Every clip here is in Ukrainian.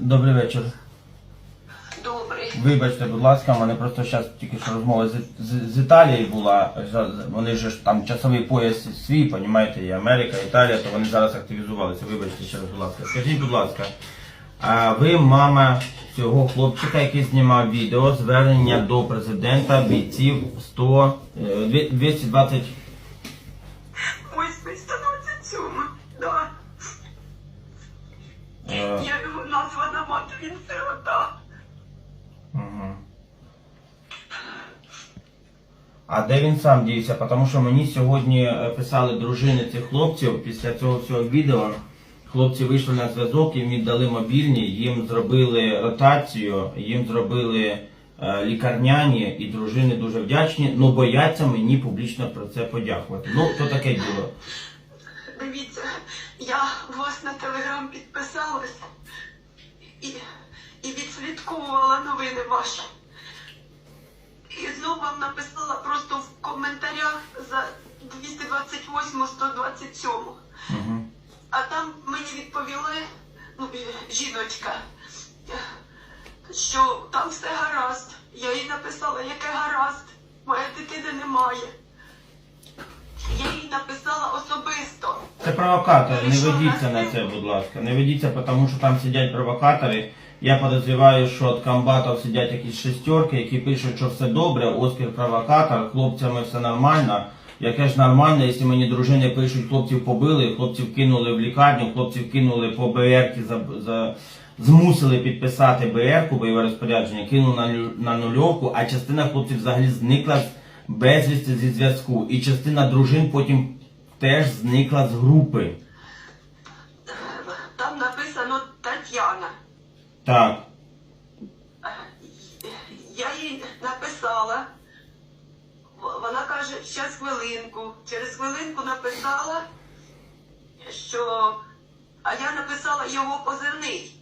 Добрий вечір. Добрий. Вибачте, будь ласка, у мене просто зараз тільки що розмова з, з, з Італії була. Вони ж там часовий пояс свій, понімаєте, і Америка, Італія, то вони зараз активізувалися. Вибачте ще раз, будь ласка. Скажіть, будь ласка, а ви мама цього хлопчика, який знімав відео, звернення до президента бійців 100, е, 220 названа мати, він сирота. А де він сам дівся? Тому що мені сьогодні е, писали дружини цих хлопців після цього всього відео. Хлопці вийшли на зв'язок, їм віддали мобільні, їм зробили ротацію, їм зробили е, лікарняні, і дружини дуже вдячні, але бояться мені публічно про це подякувати. Ну, то таке діло. Дивіться, я у вас на телеграм підписалась і, і новини ваші. І знову вам написала просто в коментарях за 228-127. Угу. А там мені відповіли, ну, жіночка, що там все гаразд. Я їй написала, яке гаразд, моя дитини немає. Я їй написала особисто. Це провокатори, не ведіться на це, будь ласка. Не ведіться, тому що там сидять провокатори. Я підозрюваю, що від комбатів сидять якісь шестерки, які пишуть, що все добре, Оскар провокатор, хлопцями все нормально. Яке ж нормально, якщо мені дружини пишуть, хлопців побили, хлопців кинули в лікарню, хлопців кинули по БР, за, за, змусили підписати БР, бойове розпорядження, кинули на, на нульовку, а частина хлопців взагалі зникла безвісти зі зв'язку. І частина дружин потім теж зникла з групи. Так. Я їй написала. Вона каже, зараз хвилинку. Через хвилинку написала, що. А я написала його позивний.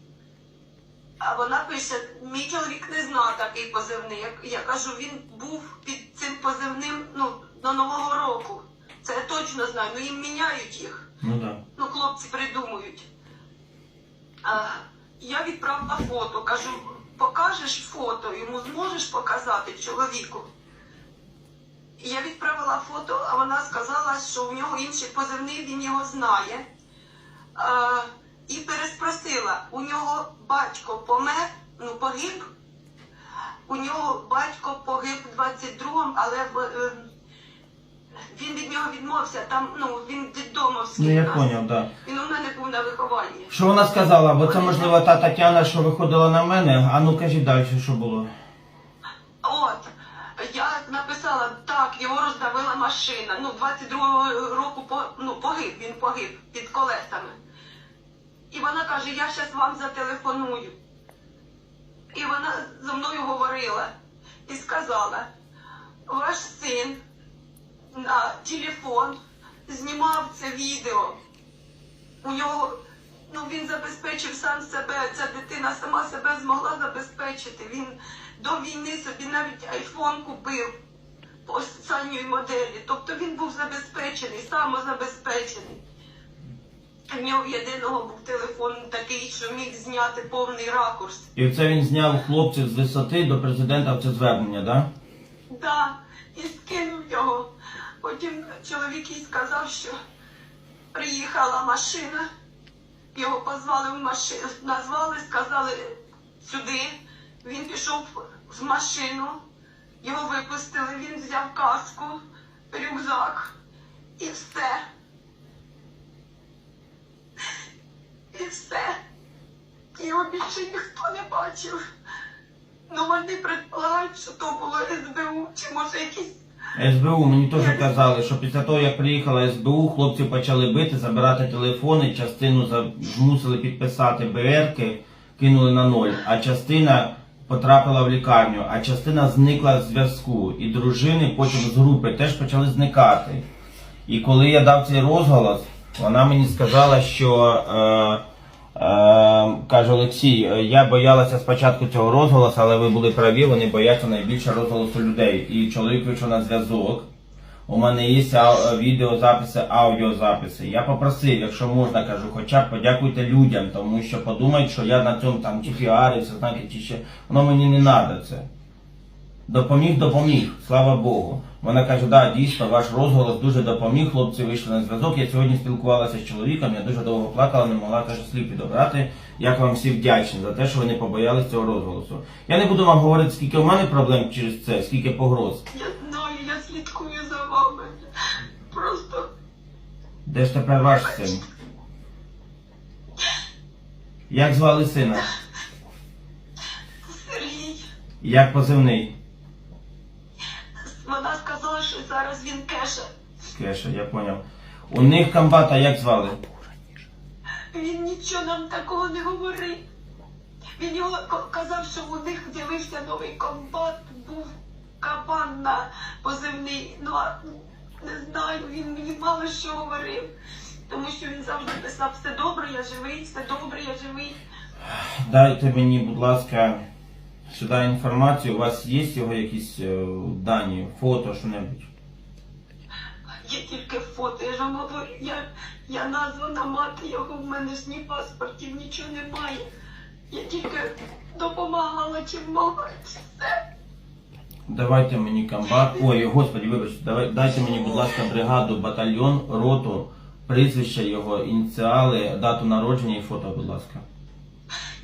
А вона пише, мій чоловік не знав такий позивний. Я, я кажу, він був під цим позивним ну, до Нового року. Це я точно знаю, ну їм міняють їх. Ну так. Ну, хлопці придумують. А, я відправила фото, кажу, покажеш фото, йому зможеш показати чоловіку. Я відправила фото, а вона сказала, що у нього інший позивний, він його знає. А, і переспросила, у нього батько помер, ну погиб. У нього батько погиб в 22-му, але в, е, він від нього відмовився. Там, ну, він дідомовський. Ну я поняв, так. Він у мене був на вихованні. Що вона сказала? Бо це можливо та Тетяна, що виходила на мене. А ну кажіть далі, що було. От, я написала, так, його роздавила машина. Ну, 22-го року по, ну, погиб, він погиб під колесами. І вона каже, я зараз вам зателефоную. І вона зі мною говорила і сказала, ваш син на телефон знімав це відео. У нього, ну він забезпечив сам себе, ця дитина сама себе змогла забезпечити. Він до війни собі навіть айфон купив останньої моделі. Тобто він був забезпечений, самозабезпечений. В нього в єдиного був телефон такий, що міг зняти повний ракурс. І це він зняв хлопців з висоти до президента в це звернення, так? Да? Да, і скинув його. Потім чоловік їй сказав, що приїхала машина, його позвали в машину, назвали, сказали сюди. Він пішов в машину, його випустили, він взяв каску, рюкзак і все. І все. Його більше ніхто не бачив. Ну вони предполагають, що то було СБУ, чи може якісь. СБУ мені теж казали, що після того, як приїхала СБУ, хлопці почали бити, забирати телефони, частину змусили підписати БРки, кинули на ноль, а частина потрапила в лікарню, а частина зникла з зв'язку. І дружини потім з групи теж почали зникати. І коли я дав цей розголос, вона мені сказала, що е, каже Олексій, е, я боялася спочатку цього розголосу, але ви були праві, вони бояться найбільше розголосу людей. І чоловік вийшов на зв'язок. У мене є відеозаписи, аудіозаписи. Я попросив, якщо можна, кажу, хоча б подякуйте людям, тому що подумають, що я на цьому там чи піарився, знаки, чи ще. Воно мені не треба це. Допоміг, допоміг, слава Богу. Вона каже, да, дійсно, ваш розголос дуже допоміг, хлопці вийшли на зв'язок. Я сьогодні спілкувалася з чоловіком, я дуже довго плакала, не могла каже, слів підобрати. Як вам всі вдячні за те, що ви не побоялись цього розголосу. Я не буду вам говорити, скільки в мене проблем через це, скільки погроз. Я знаю, я слідкую за вами. Просто Де ж тепер ваш син? Як звали сина? Сергій. Як позивний? Кеша, я поняв. У них комбата як звали? Він нічого нам такого не говорив. Він його казав, що у них з'явився новий комбат, був кабан на позивний. Ну а не знаю, він мені мало що говорив. Тому що він завжди писав все добре, я живий, все добре, я живий. Дайте мені, будь ласка, сюди інформацію. У вас є його якісь е, дані, фото, що-небудь? Є тільки фото, я ж вам говорю, я, я названа мати його, в мене ж ні паспортів, нічого немає. Я тільки допомагала чим могла. і Все. Давайте мені комбат. Ой, господи, вибачте, давай, дайте мені, будь ласка, бригаду, батальйон, роту, прізвище його, ініціали, дату народження і фото, будь ласка.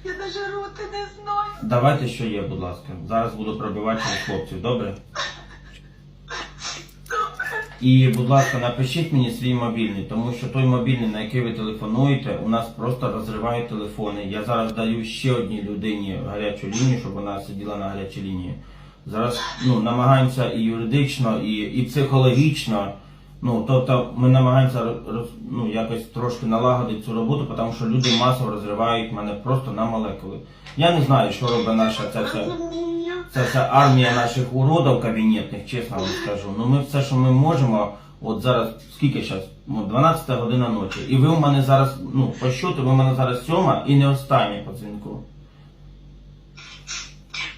Я навіть роти не знаю. Давайте, що є, будь ласка. Зараз буду пробивати через хлопців, добре? І, будь ласка, напишіть мені свій мобільний, тому що той мобільний, на який ви телефонуєте, у нас просто розривають телефони. Я зараз даю ще одній людині гарячу лінію, щоб вона сиділа на гарячій лінії. Зараз ну, намагаємося і юридично, і, і психологічно. Ну, тобто ми намагаємося роз, ну, якось трошки налагодити цю роботу, тому що люди масово розривають мене просто на молекули. Я не знаю, що робить наша ця вся. Це вся армія наших уродів кабінетних, чесно вам скажу. Ну ми все, що ми можемо, от зараз, скільки зараз? Ну, 12 година ночі. І ви у мене зараз, ну, по щоту, ви у мене зараз сьома і не остання по дзвінку.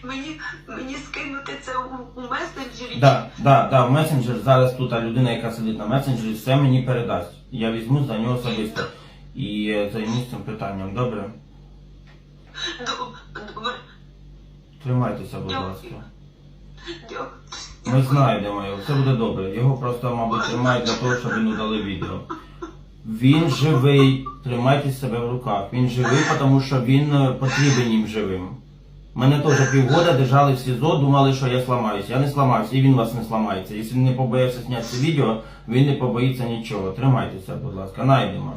Мені, мені скинути це у, у месенджері. Да, да, да, в месенджер зараз тут людина, яка сидить на месенджері, все мені передасть. Я візьму за нього особисто і е, займусь цим питанням. Добре? Добре, Тримайтеся, будь ласка. дякую. Ми знайдемо його, все буде добре. Його просто, мабуть, тримають для того, щоб він удали відео. Він живий, тримайте себе в руках. Він живий, тому що він е, потрібен їм живим. Мене теж півгода держали в СІЗО, думали, що я сламаюся. Я не сламався, і він вас не сламається. Якщо він не побоявся зняти це відео, він не побоїться нічого. Тримайтеся, будь ласка, найдемо.